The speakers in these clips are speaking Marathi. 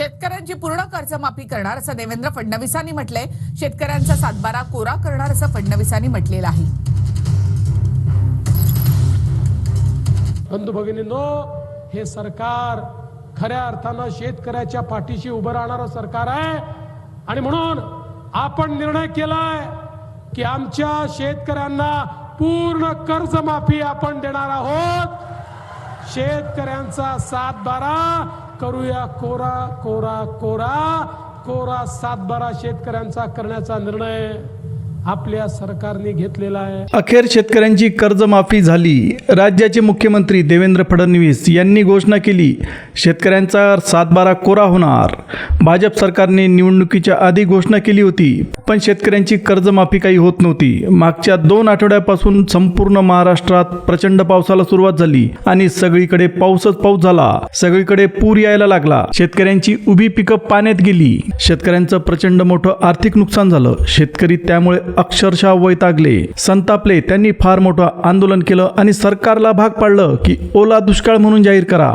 शेतकऱ्यांची पूर्ण कर्जमाफी करणार असं देवेंद्र फडणवीसांनी म्हटलंय. शेतकऱ्यांचा सातबारा कोरा करणार असं फडणवीसांनी म्हटलेलं आहे. बंधू भगिनींनो हे सरकार खऱ्या अर्थानं शेतकऱ्याच्या पाठीशी उभं राहणारं सरकार आहे. आणि म्हणून आपण निर्णय केलाय की आमच्या शेतकऱ्यांना पूर्ण कर्जमाफी आपण देणार आहोत. शेतकऱ्यांचा सात बारा करूया. कोरा कोरा कोरा. कोरा सातबारा शेतकऱ्यांचा करण्याचा निर्णय. आपल्या सरकारने घेतलेला आहे. अखेर शेतकऱ्यांची कर्जमाफी झाली. राज्याचे मुख्यमंत्री देवेंद्र फडणवीस यांनी घोषणा केली शेतकऱ्यांचा सातबारा कोरा होणार. भाजप सरकारने निवडणुकीच्या आधी घोषणा केली होती पण शेतकऱ्यांची कर्जमाफी काही होत नव्हती. मागच्या दोन आठवड्यापासून संपूर्ण महाराष्ट्रात प्रचंड पावसाला सुरुवात झाली आणि सगळीकडे पाऊसच पाऊस झाला. सगळीकडे पूर यायला लागला. शेतकऱ्यांची उभी पिकं पाण्यात गेली. शेतकऱ्यांचं प्रचंड मोठं आर्थिक नुकसान झालं. शेतकरी त्यामुळे अक्षरशः वैतागले. संतापले. त्यांनी फार मोठं आंदोलन केलं आणि सरकारला भाग पाडलं की ओला दुष्काळ म्हणून जाहीर करा.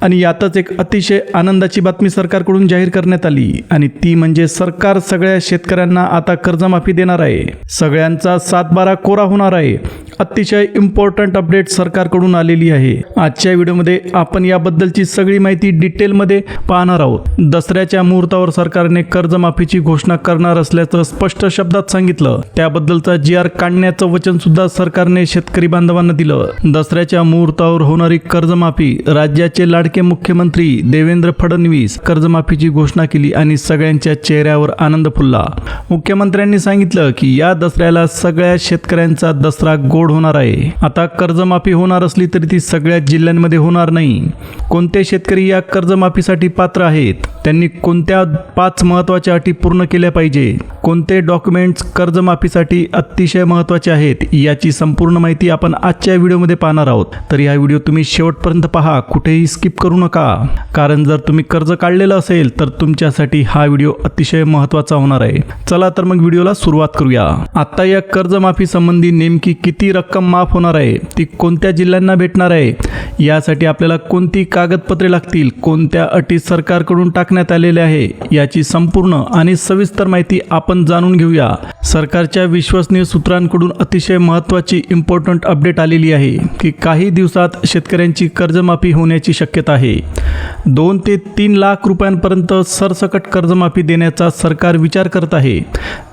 आणि यातच एक अतिशय आनंदाची बातमी सरकारकडून जाहीर करण्यात आली. आणि ती म्हणजे सरकार सगळ्या शेतकऱ्यांना आता कर्जमाफी देणार आहे. सगळ्यांचा सातबारा कोरा होणार आहे. अतिशय इम्पॉर्टंट अपडेट सरकारकडून आलेली आहे. आजच्या व्हिडिओमध्ये आपण याबद्दलची सगळी माहिती डिटेलमध्ये पाहणार आहोत. दसऱ्याच्या मुहूर्तावर सरकारने कर्जमाफीची घोषणा करणार असल्याचं स्पष्ट शब्दात सांगितलं. त्याबद्दलचा जी आर काढण्याचं वचन सुद्धा सरकारने शेतकरी बांधवांना दिलं. दसऱ्याच्या मुहूर्तावर होणारी कर्जमाफी राज्याचे लाडके मुख्यमंत्री देवेंद्र फडणवीस कर्जमाफीची घोषणा केली आणि सगळ्यांच्या चेहऱ्यावर आनंद फुलला. मुख्यमंत्र्यांनी सांगितलं की या दसऱ्याला सगळ्या शेतकऱ्यांचा दसरा गोड होणार आहे. आता कर्जमाफी होणार असली तरी ती सगळ्या जिल्ह्यांमध्ये होणार नाही. कोणते शेतकरी या कर्जमाफीसाठी पात्र आहेत? त्यांनी कोणत्या पाच महत्त्वाच्या अटी पूर्ण केल्या पाहिजे? कोणते डॉक्युमेंट्स कर्जमाफीसाठी अतिशय महत्त्वाचे आहेत? याची संपूर्ण माहिती आपण आजच्या व्हिडिओमध्ये पाहणार आहोत. तर या व्हिडिओ तुम्ही शेवटपर्यंत पहा. कुठेही स्किप करू नका. कारण जर तुम्ही कर्ज काढलेलं असेल तर तुमच्यासाठी हा व्हिडिओ अतिशय महत्त्वाचा होणार आहे. चला तर मग व्हिडिओला सुरुवात करूया. आता या कर्जमाफी संबंधी नेमकी किती रक्कम माफ होणार आहे ती कोणत्या जिल्ह्यांना भेटणार आहे? यासाठी आपल्याला कोणती कागदपत्रे लागतील? कोणत्या अटी सरकारकडून टाकण्यात आलेल्या आहे? याची संपूर्ण आणि सविस्तर माहिती आपण जाणून घेऊया. सरकारच्या विश्वसनीय सूत्रांकडून अतिशय महत्त्वाची इम्पॉर्टंट अपडेट आलेली आहे की काही दिवसात शेतकऱ्यांची कर्जमाफी होण्याची शक्यता आहे. दोन ते तीन लाख रुपयांपर्यंत सरसकट कर्जमाफी देण्याचा सरकार विचार करत आहे.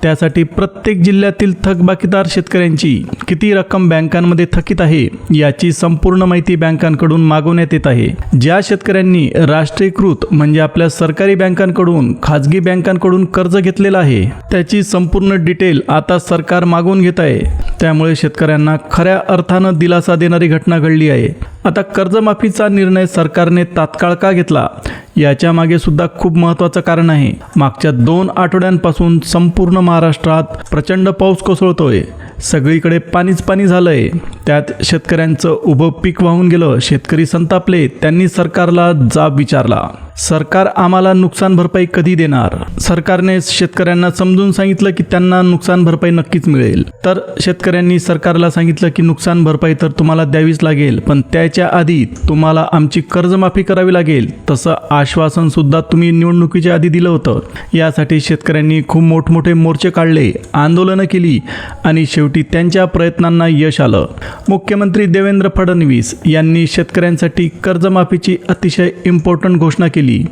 त्यासाठी प्रत्येक जिल्ह्यातील थकबाकीदार शेतकऱ्यांची किती रक्कम बँकांमध्ये थकीत आहे याची संपूर्ण माहिती बँकांकडून मागवण्यात येत आहे. ज्या शेतकऱ्यांनी राष्ट्रीयकृत म्हणजे आपल्या सरकारी बँकांकडून खाजगी बँकांकडून कर्ज घेतलेलं आहे त्याची संपूर्ण डिटेल आता सरकार मागवून घेत आहे. त्यामुळे शेतकऱ्यांना खऱ्या अर्थानं दिलासा देणारी घटना घडली आहे. आता कर्जमाफीचा निर्णय सरकारने तात्काळ का घेतला? याच्या मागे सुद्धा खूप महत्त्वाचं कारण आहे. मागच्या दोन आठवड्यांपासून संपूर्ण महाराष्ट्रात प्रचंड पाऊस कोसळतोय. सगळीकडे पाणीच पाणी झालंय. त्यात शेतकऱ्यांचं उभं पीक वाहून गेलं. शेतकरी संतापले. त्यांनी सरकारला जाब विचारला. सरकार आम्हाला नुकसान भरपाई कधी देणार? सरकारने शेतकऱ्यांना समजून सांगितलं की त्यांना नुकसान भरपाई नक्कीच मिळेल. तर शेतकऱ्यांनी सरकारला सांगितलं की नुकसान भरपाई तर तुम्हाला द्यावीच लागेल. पण त्या द्यायच्या आधी तुम्हाला आमची कर्जमाफी करावी लागेल. तसं आश्वासन सुद्धा तुम्ही निवडणुकीच्या आधी दिलं होतं. यासाठी शेतकऱ्यांनी खूप मोठमोठे मोर्चे काढले आंदोलनं केली आणि शेवटी त्यांच्या प्रयत्नांना यश आलं. मुख्यमंत्री देवेंद्र फडणवीस यांनी शेतकऱ्यांसाठी कर्जमाफीची अतिशय इम्पॉर्टंट घोषणा केली.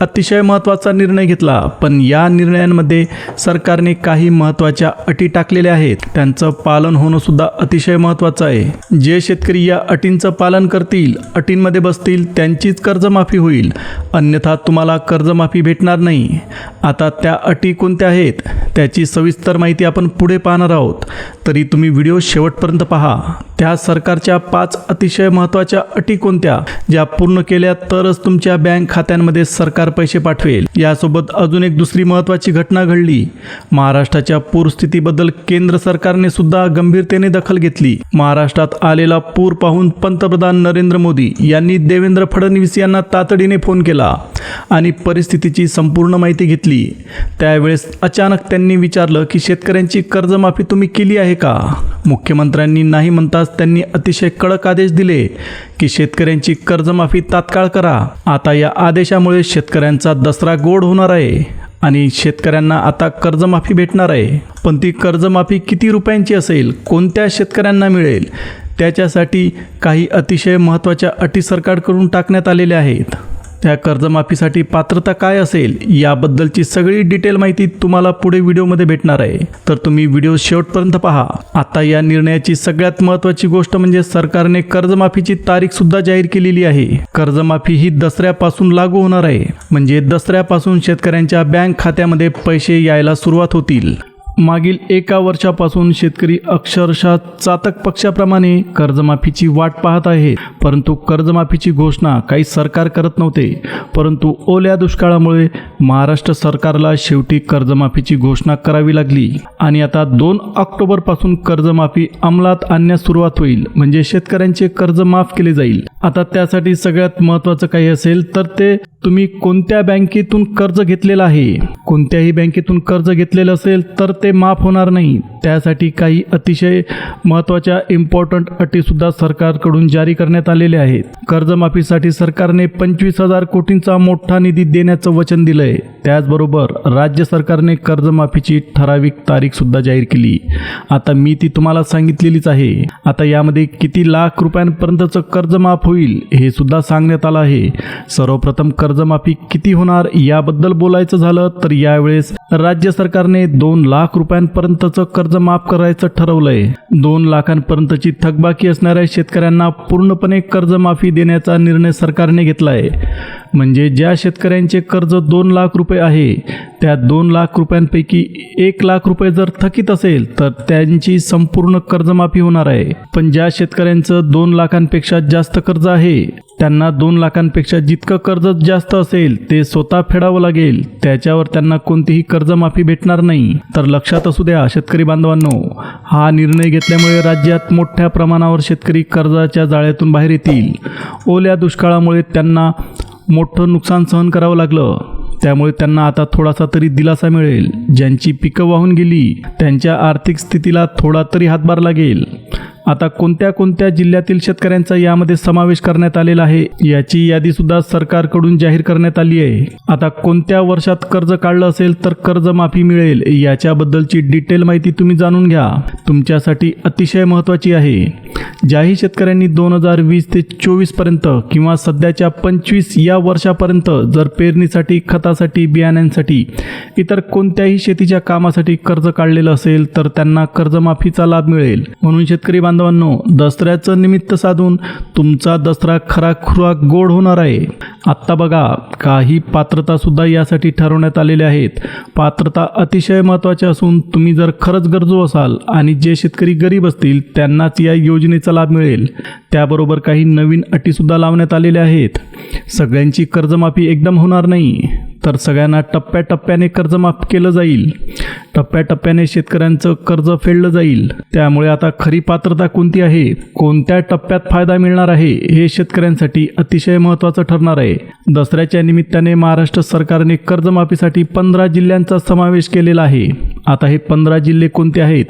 अतिशय महत्त्वाचा निर्णय घेतला. पण या निर्णयांमध्ये सरकारने काही महत्त्वाच्या अटी टाकलेल्या आहेत. त्यांचं पालन होणं सुद्धा अतिशय महत्त्वाचं आहे. जे शेतकरी या अटींचं पालन करतील अटींमध्ये बसतील त्यांचीच कर्जमाफी होईल. अन्यथा तुम्हाला कर्जमाफी भेटणार नाही. आता त्या अटी कोणत्या आहेत त्याची सविस्तर माहिती आपण पुढे पाहणार आहोत. तरी तुम्ही व्हिडिओ शेवटपर्यंत पहा. त्या सरकारच्या पाच अतिशय महत्त्वाच्या अटी कोणत्या? ज्या पूर्ण केल्या तरच तुमच्या बँक खात्यांमध्ये सरकार पैसे पाठवेल. यासोबत अजून एक दुसरी महत्त्वाची घटना घडली. महाराष्ट्राच्या पूरस्थितीबद्दल केंद्र सरकारने सुद्धा गंभीरतेने दखल घेतली. महाराष्ट्रात आलेला पूर पाहून पंतप्रधान नरेंद्र मोदी यांनी देवेंद्र फडणवीस यांना तातडीने फोन केला आणि परिस्थितीची संपूर्ण माहिती घेतली. त्यावेळेस अचानक त्यांनी विचारलं की शेतकऱ्यांची कर्जमाफी तुम्ही केली आहे का? मुख्यमंत्र्यांनी नाही म्हणताच त्यांनी अतिशय कडक आदेश दिले की शेतकऱ्यांची कर्जमाफी तात्काळ करा. आता या आदेशामुळे शेतकऱ्यांचा दसरा गोड होणार आहे आणि शेतकऱ्यांना आता कर्जमाफी भेटणार आहे. पण ती कर्जमाफी किती रुपयांची असेल कोणत्या शेतकऱ्यांना मिळेल त्याच्यासाठी काही अतिशय महत्त्वाच्या अटी सरकारकडून टाकण्यात आलेल्या आहेत. त्या कर्जमाफीसाठी पात्रता काय असेल याबद्दलची सगळी डिटेल माहिती तुम्हाला पुढे व्हिडिओमध्ये भेटणार आहे. तर तुम्ही व्हिडिओ शेवटपर्यंत पहा. आता या निर्णयाची सगळ्यात महत्त्वाची गोष्ट म्हणजे सरकारने कर्जमाफीची तारीख सुद्धा जाहीर केलेली आहे. कर्जमाफी ही दसऱ्यापासून लागू होणार आहे. म्हणजे दसऱ्यापासून शेतकऱ्यांच्या बँक खात्यामध्ये पैसे यायला सुरुवात होतील. मागील एका वर्षापासून शेतकरी अक्षरशः चातक पक्षाप्रमाणे कर्जमाफीची वाट पाहत आहे. परंतु कर्जमाफीची घोषणा काही सरकार करत नव्हते. परंतु ओल्या दुष्काळामुळे महाराष्ट्र सरकारला शेवटी कर्जमाफीची घोषणा करावी लागली. आणि आता दोन ऑक्टोबरपासून कर्जमाफी अंमलात आणण्यास सुरुवात होईल. म्हणजे शेतकऱ्यांचे कर्ज माफ केले जाईल. आता त्यासाठी सगळ्यात महत्त्वाचं काही असेल तर ते तुम्ही कोणत्या बँकेतून कर्ज घेतलेलं आहे? कोणत्याही बँकेतून कर्ज घेतलेलं असेल तर ते माफ होणार नाही. त्यासाठी काही अतिशय महत्त्वाच्या इम्पॉर्टंट अटीसुद्धा सरकारकडून जारी करण्यात आलेल्या आहेत. कर्जमाफीसाठी सरकारने पंचवीस हजार कोटींचा मोठा निधी देण्याचं वचन दिलं आहे त्याचबरोबर राज्य सरकारने कर्जमाफीची ठराविक तारीखसुद्धा जाहीर केली. आता मी ती तुम्हाला सांगितलेलीच आहे. आता यामध्ये किती लाख रुपयांपर्यंतचं कर्ज माफ होईल हे सुद्धा सांगण्यात आलं आहे. सर्वप्रथम कर्जमाफी किती होणार याबद्दल बोलायचं झालं तर यावेळेस राज्य सरकारने दोन लाख रुपयांपर्यंतचं कर्ज माफ करायचं ठरवलंय. दोन लाखांपर्यंतची थकबाकी असणाऱ्या शेतकऱ्यांना पूर्णपणे कर्जमाफी देण्याचा निर्णय सरकारने घेतलाय. म्हणजे ज्या शेतकऱ्यांचे कर्ज दोन लाख रुपये आहे त्या दोन लाख रुपयांपैकी एक लाख रुपये जर थकीत असेल तर त्यांची संपूर्ण कर्जमाफी होणार आहे. पण ज्या शेतकऱ्यांचं दोन लाखांपेक्षा जास्त कर्ज आहे त्यांना दोन लाखांपेक्षा जितकं कर्ज जास्त असेल ते स्वतः फेडावं लागेल. त्याच्यावर त्यांना कोणतीही कर्जमाफी भेटणार नाही. तर लक्षात असू द्या शेतकरी बांधवांनो हा निर्णय घेतल्यामुळे राज्यात मोठ्या प्रमाणावर शेतकरी कर्जाच्या जाळ्यातून बाहेर येतील. ओल्या दुष्काळामुळे त्यांना मोठं नुकसान सहन करावं लागलं. त्यामुळे त्यांना आता थोडासा तरी दिलासा मिळेल. ज्यांची पिकं वाहून गेली त्यांच्या आर्थिक स्थितीला थोडा तरी हातभार लागेल. आता कोणत्या कोणत्या जिल्ह्यातील शेतकऱ्यांचा यामध्ये समावेश करण्यात आलेला आहे याची यादी सुद्धा सरकारकडून जाहीर करण्यात आली आहे. आता कोणत्या वर्षात कर्ज काढलं असेल तर कर्जमाफी मिळेल याच्याबद्दलची डिटेल माहिती तुम्ही जाणून घ्या. तुमच्यासाठी अतिशय महत्त्वाची आहे. ज्याही शेतकऱ्यांनी दोन हजार वीस ते चोवीसपर्यंत किंवा सध्याच्या पंचवीस या वर्षापर्यंत जर पेरणीसाठी खत खतासाठी बियाण्यांसाठी इतर कोणत्याही शेतीच्या कामासाठी कर्ज काढलेलं असेल तर त्यांना कर्जमाफीचा लाभ मिळेल. म्हणून शेतकरी बांधवांनो दसऱ्याचं निमित्त साधून तुमचा दसरा खरा खुरा गोड होणार आहे. आत्ता बघा काही पात्रता सुद्धा यासाठी ठरवण्यात आलेल्या आहेत. पात्रता अतिशय महत्त्वाच्या असून तुम्ही जर खरंच गरजू असाल आणि जे शेतकरी गरीब असतील त्यांनाच या योजनेचा लाभ मिळेल. त्याबरोबर काही नवीन अटीसुद्धा लावण्यात आलेल्या आहेत. सगळ्यांची कर्जमाफी एकदम होणार नाही. तर सगळ्यांना टप्प्याटप्प्याने कर्जमाफ केलं जाईल. टप्प्याटप्प्याने शेतकऱ्यांचं कर्ज फेडलं जाईल. त्यामुळे आता खरी पात्रता कोणती आहे? कोणत्या टप्प्यात फायदा मिळणार आहे? हे शेतकऱ्यांसाठी अतिशय महत्त्वाचं ठरणार आहे. दसऱ्याच्या निमित्ताने महाराष्ट्र सरकारने कर्जमाफीसाठी पंधरा जिल्ह्यांचा समावेश केलेला आहे. आता हे पंधरा जिल्हे कोणते आहेत?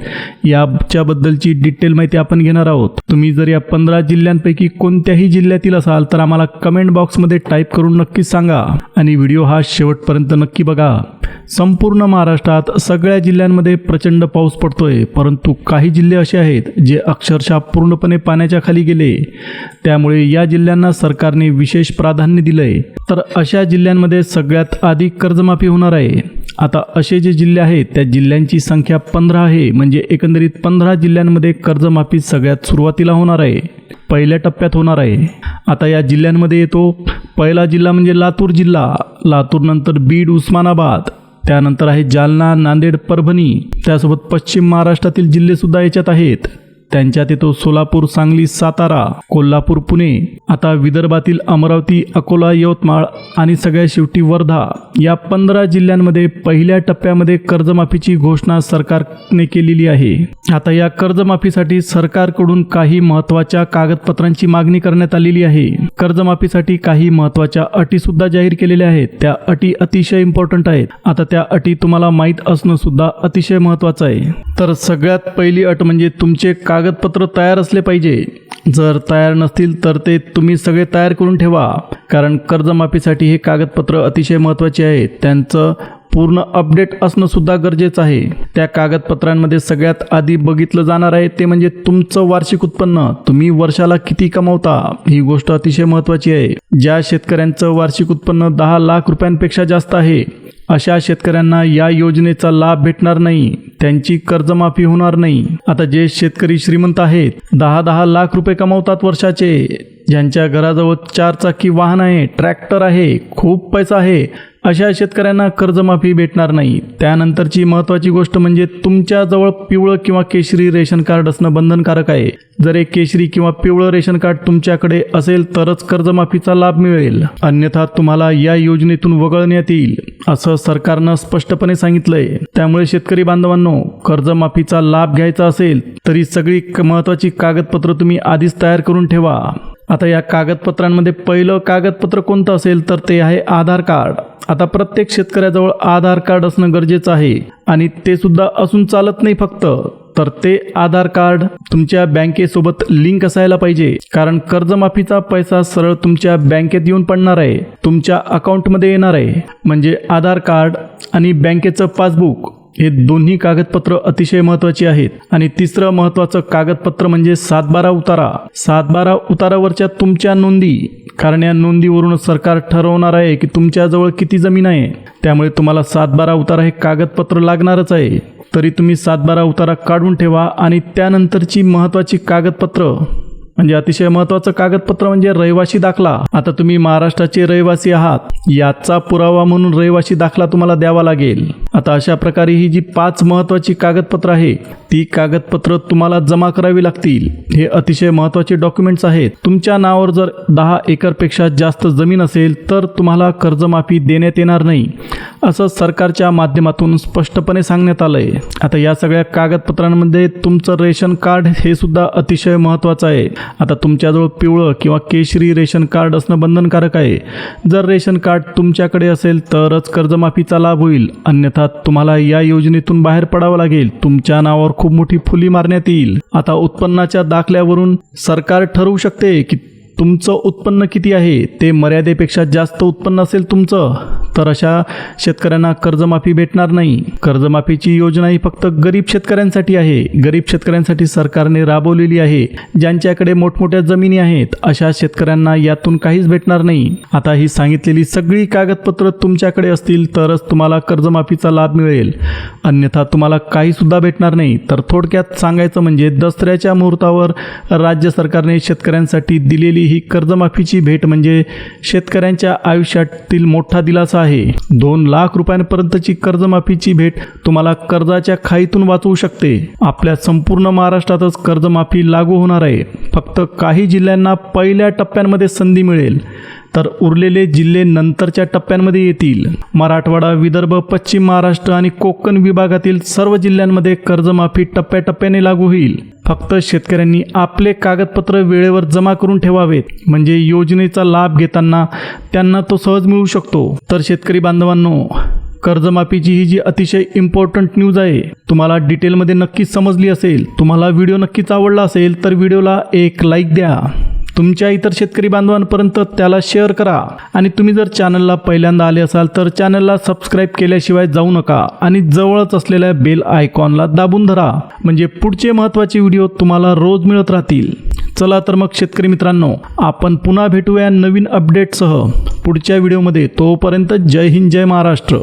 याच्याबद्दलची डिटेल माहिती आपण घेणार आहोत. तुम्ही जर या पंधरा जिल्ह्यांपैकी कोणत्याही जिल्ह्यातील असाल तर आम्हाला कमेंट बॉक्समध्ये टाईप करून नक्कीच सांगा. आणि व्हिडिओ हा शेवटपर्यंत नक्की बघा. संपूर्ण महाराष्ट्रात सगळ्या जिल्ह्यांमध्ये प्रचंड पाऊस पडतोय. परंतु काही जिल्हे असे आहेत जे अक्षरशः पूर्णपणे पाण्याच्या खाली गेले. त्यामुळे या जिल्ह्यांना सरकारने विशेष प्राधान्य दिलंय. तर अशा जिल्ह्यांमध्ये सगळ्यात आधी कर्जमाफी होणार आहे. आता असे जे जिल्हे आहेत त्या जिल्ह्यांची संख्या पंधरा आहे. म्हणजे एकंदरीत पंधरा जिल्ह्यांमध्ये कर्जमाफी सगळ्यात सुरुवातीला होणार आहे. पहिल्या टप्प्यात होणार आहे. आता या जिल्ह्यांमध्ये येतो. पहिला जिल्हा म्हणजे लातूर जिल्हा. लातूरनंतर बीड उस्मानाबाद. त्यानंतर आहे जालना नांदेड परभणी. त्यासोबत पश्चिम महाराष्ट्रातील जिल्हेसुद्धा याच्यात आहेत. त्यांच्यात येतो सोलापूर सांगली सातारा कोल्हापूर पुणे आता विदर्भातील अमरावती अकोला यवतमाळ आणि सगळ्या शेवटी वर्धा. या पंधरा जिल्ह्यांमध्ये पहिल्या टप्प्यामध्ये कर्जमाफीची घोषणा सरकारने केलेली आहे. आता या कर्जमाफीसाठी सरकारकडून काही महत्त्वाच्या कागदपत्रांची मागणी करण्यात आलेली आहे. कर्जमाफीसाठी काही महत्त्वाच्या अटी सुद्धा जाहीर केलेल्या आहेत. त्या अटी अतिशय इम्पॉर्टंट आहेत. आता त्या अटी तुम्हाला माहीत असणं सुद्धा अतिशय महत्वाचं आहे. तर सगळ्यात पहिली अट म्हणजे तुमचे कागदपत्र तयार असले पाहिजे. जर तयार नसतील तर ते तुम्ही सगळे तयार करून ठेवा. कारण कर्जमाफीसाठी हे कागदपत्र अतिशय महत्त्वाचे आहेत त्यांचं पूर्ण अपडेट असणं सुद्धा गरजेचं आहे. त्या कागदपत्रांमध्ये सगळ्यात आधी बघितलं जाणार आहे ते म्हणजे तुमचं वार्षिक उत्पन्न. तुम्ही वर्षाला किती कमवता? ही गोष्ट अतिशय महत्त्वाची आहे. ज्या शेतकऱ्यांचं वार्षिक उत्पन्न दहा लाख रुपयांपेक्षा जास्त आहे अशा शेतकऱ्यांना या योजनेचा लाभ भेटणार नाही. त्यांची कर्जमाफी होणार नाही. आता जे शेतकरी श्रीमंत आहेत दहा दहा लाख रुपये कमवतात वर्षाचे. ज्यांच्या घराजवळ चारचाकी वाहन आहे ट्रॅक्टर आहे खूप पैसा आहे अशा शेतकऱ्यांना कर्जमाफी भेटणार नाही. त्यानंतरची महत्त्वाची गोष्ट म्हणजे तुमच्याजवळ पिवळं किंवा केशरी रेशन कार्ड असणं बंधनकारक आहे. जर एक केशरी किंवा पिवळं रेशन कार्ड तुमच्याकडे असेल तरच कर्जमाफीचा लाभ मिळेल. अन्यथा तुम्हाला या योजनेतून वगळण्यात येईल असं सरकारनं स्पष्टपणे सांगितलंय. त्यामुळे शेतकरी बांधवांनो कर्जमाफीचा लाभ घ्यायचा असेल तरी सगळी महत्वाची महत्त्वाची कागदपत्र तुम्ही आधीच तयार करून ठेवा. आता या कागदपत्रांमध्ये पहिलं कागदपत्र कोणतं असेल तर ते आहे आधार कार्ड. आता प्रत्येक शेतकऱ्याजवळ आधार कार्ड असणं गरजेचं आहे आणि ते सुद्धा असून चालत नाही फक्त. तर ते आधार कार्ड तुमच्या बँकेसोबत लिंक असायला पाहिजे. कारण कर्जमाफीचा पैसा सरळ तुमच्या बँकेत येऊन पडणार आहे. तुमच्या अकाउंटमध्ये येणार आहे. म्हणजे आधार कार्ड आणि बँकेचं पासबुक. हे दोन्ही कागदपत्र अतिशय महत्त्वाची आहेत. आणि तिसरं महत्त्वाचं कागदपत्र म्हणजे सातबारा उतारा. सातबारा उतारावरच्या तुमच्या नोंदी. कारण या नोंदीवरून सरकार ठरवणार आहे की तुमच्याजवळ किती जमीन आहे. त्यामुळे तुम्हाला सातबारा उतारा हे कागदपत्र लागणारच आहे. तरी तुम्ही सातबारा उतारा काढून ठेवा आणि त्यानंतरची महत्त्वाची कागदपत्र. म्हणजे अतिशय महत्त्वाचं कागदपत्र म्हणजे रहिवासी दाखला. आता तुम्ही महाराष्ट्राचे रहिवासी आहात. याचा पुरावा म्हणून रहिवासी दाखला तुम्हाला द्यावा लागेल. आता अशा प्रकारे ही जी पाच महत्त्वाची कागदपत्र आहे ती कागदपत्र तुम्हाला जमा करावी लागतील. हे अतिशय महत्त्वाचे डॉक्युमेंट्स आहेत. तुमच्या नावावर जर दहा एकरपेक्षा जास्त जमीन असेल तर तुम्हाला कर्जमाफी देण्यात येणार नाही असं सरकारच्या माध्यमातून स्पष्टपणे सांगण्यात आलं आहे आता या सगळ्या कागदपत्रांमध्ये तुमचं रेशन कार्ड हे सुद्धा अतिशय महत्त्वाचं आहे. आता तुमच्याजवळ पिवळं किंवा केशरी रेशन कार्ड असणं बंधनकारक आहे. जर रेशन कार्ड तुमच्याकडे असेल तरच कर्जमाफीचा लाभ होईल. अन्यथा तुम्हाला या योजनेतून बाहेर पडावं लागेल. तुमच्या नावावर खूप मोठी फुली मारण्यात येईल. आता उत्पन्नाच्या दाखल्यावरून सरकार ठरवू शकते की तुमचं उत्पन्न किती आहे? ते मर्यादेपेक्षा जास्त उत्पन्न असेल तुमचं. तर अशा शेतकऱ्यांना कर्जमाफी भेटणार नाही. कर्जमाफीची योजना ही फक्त गरीब शेतकऱ्यांसाठी आहे. गरीब शेतकऱ्यांसाठी सरकारने राबवलेली आहे. ज्यांच्याकडे मोठमोठ्या जमिनी आहेत अशा शेतकऱ्यांना यातून काहीच भेटणार नाही. आता ही सांगितलेली सगळी कागदपत्र तुमच्याकडे असतील तरच तुम्हाला कर्जमाफीचा लाभ मिळेल. अन्यथा तुम्हाला काही सुद्धा भेटणार नाही. तर थोडक्यात सांगायचं म्हणजे दसऱ्याच्या मुहूर्तावर राज्य सरकारने शेतकऱ्यांसाठी दिलेली ही कर्जमाफीची भेट म्हणजे शेतकऱ्यांच्या आयुष्यातील मोठा दिलासा आहे. दोन लाख रुपयांपर्यंतची कर्जमाफीची भेट तुम्हाला कर्जाच्या खाईतून वाचवू शकते. आपल्या संपूर्ण महाराष्ट्रातच कर्जमाफी लागू होणार आहे. फक्त काही जिल्ह्यांना पहिल्या टप्प्यांमध्ये संधी मिळेल. तर उरलेले जिल्हे नंतरच्या टप्प्यांमध्ये येतील. मराठवाडा विदर्भ पश्चिम महाराष्ट्र आणि कोकण विभागातील सर्व जिल्ह्यांमध्ये कर्जमाफी टप्प्याटप्प्याने लागू होईल. फक्त शेतकऱ्यांनी आपले कागदपत्र वेळेवर जमा करून ठेवावेत. म्हणजे योजनेचा लाभ घेताना त्यांना तो सहज मिळू शकतो. तर शेतकरी बांधवांनो कर्जमाफीची ही जी अतिशय इम्पॉर्टंट न्यूज आहे तुम्हाला डिटेलमध्ये नक्कीच समजली असेल. तुम्हाला व्हिडिओ नक्कीच आवडला असेल तर व्हिडिओला एक लाईक द्या. तुमच्या इतर शेतकरी बांधवांपर्यंत त्याला शेअर करा. आणि तुम्ही जर चॅनलला पहिल्यांदा आले असाल तर चॅनलला सबस्क्राईब केल्याशिवाय जाऊ नका आणि जवळच असलेल्या बेल आयकॉनला दाबून धरा. म्हणजे पुढचे महत्त्वाचे व्हिडिओ तुम्हाला रोज मिळत राहतील. चला तर मग शेतकरी मित्रांनो आपण पुन्हा भेटूया नवीन अपडेटसह पुढच्या व्हिडिओमध्ये तोपर्यंत जय हिंद जय महाराष्ट्र.